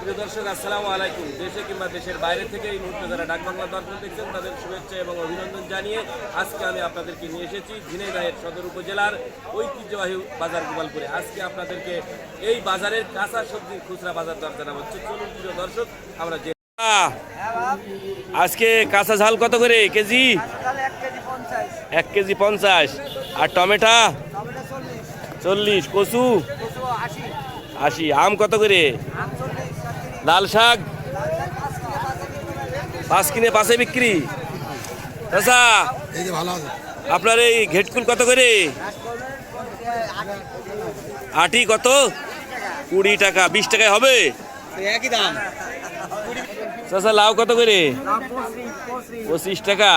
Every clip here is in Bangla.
প্রিয় দর্শক আসসালামু আলাইকুম। দেশে কিংবা দেশের বাইরে থেকে এই মুহূর্তে যারা ডাক বাংলা দর্শন দেখছেন তাদের শুভেচ্ছা এবং অভিনন্দন জানিয়ে আজকে আমি আপনাদেরকে নিয়ে এসেছি ঝিনাইদহের সদর উপজেলার ঐতিহ্যবাহী বাজার গোপালপুরে। আজকে আপনাদেরকে এই বাজারের কাঁচা সবজির খুচরা বাজার দর জানাব। হচ্ছে চলুন প্রিয় দর্শক আমরা যে আজকে কাঁচা ঝাল কত করে? কেজি? এক কেজি পঞ্চাশ। আর টমেটা? চল্লিশ। কচু? আশি। আম কত করে? লাল শাক। পাঁচ কিনে কেজি বিক্রি। আছে। আপনার এই ঘেটকুল কত করে? আটি কত? কুড়ি টাকা বিশ টাকায় হবে? একই দাম। চাচা লাউ কত করে? পঁচিশ টাকা।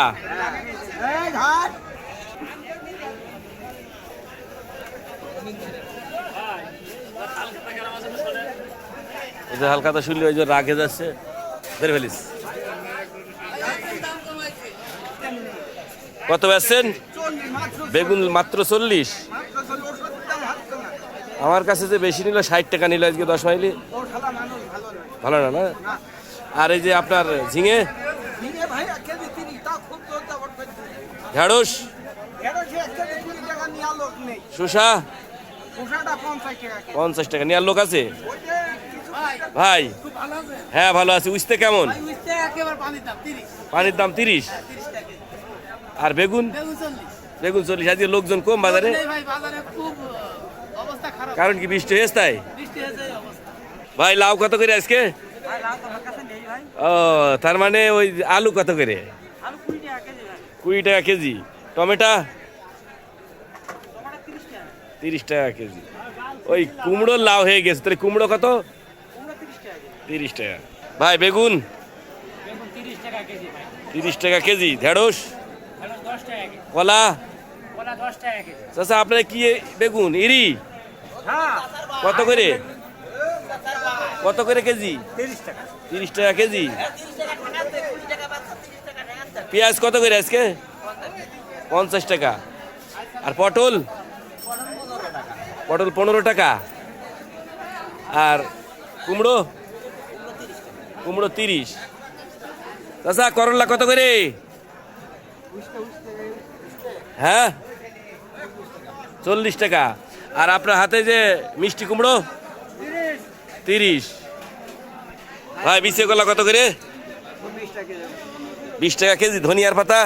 এই যে হালকা তো শুনলে ওই যে রাগে যাচ্ছে। ধরে ফেলিস কত বেচছেন? বেগুন মাত্র চল্লিশ। আমার কাছে যে বেশি নিল ষাট টাকা নিল আজকে দশ মাইলি। ভালো না না? আর এই যে আপনার ঝিঙে? ঢেঁড়স? শসা? পঞ্চাশ টাকা। নেওয়ার লোক আছে? ভাই হ্যাঁ ভালো আছে। উঠতে কেমন? পানির দাম তিরিশ। কেজি। আর বেগুন? বেগুন চল্লিশ। আজকে লোকজন কম বাজারে? কারণ কি বৃষ্টি হয়েছে তাই? ভাই লাউ কত করে আজকে? ও তার মানে ওই আলু কত করে? কুড়ি টাকা কেজি টমেটা? তিরিশ টাকা কেজি। ওই কুমড়োর লাউ হয়ে গেছে। তাহলে কুমড়ো কত? তিরিশ টাকা। ভাই বেগুন? তিরিশ টাকা কেজি ভাই। তিরিশ টাকা কেজি। ঢেঁড়স? কলা? কলা দশ টাকা কেজি। চাচা আপনার কি বেগুন? ইরি? হ্যাঁ। কত করে? কত করে কেজি? তিরিশ টাকা। কেজি। পেঁয়াজ কত করে আজকে? পঞ্চাশ টাকা। আর পটল? পটল পনেরো টাকা। আর কুমড়ো? কুমড়ো তিরিশ। চাচা, করলা কত করে? হ্যাঁ? চল্লিশ টাকা। আর আপনার হাতে যে মিষ্টি কুমড়ো? তিরিশ। ভাই, বিশে কলা কত করে? বিশ টাকা কেজি ধনিয়ার পাতা?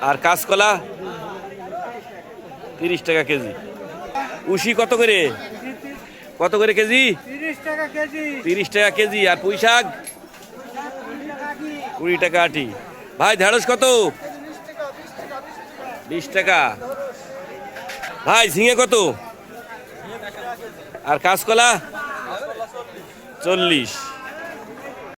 আর কাঁচকলা? তিরিশ টাকা কেজি। উশি কত করে? কত করে কেজি? তিরিশ টাকা কেজি। আর পুঁই শাক? কুড়ি টাকা আটি। ভাই ঢেঁড়স কত? বিশ টাকা। ভাই ঝিঙে কত? আর কাঁচকলা? চল্লিশ।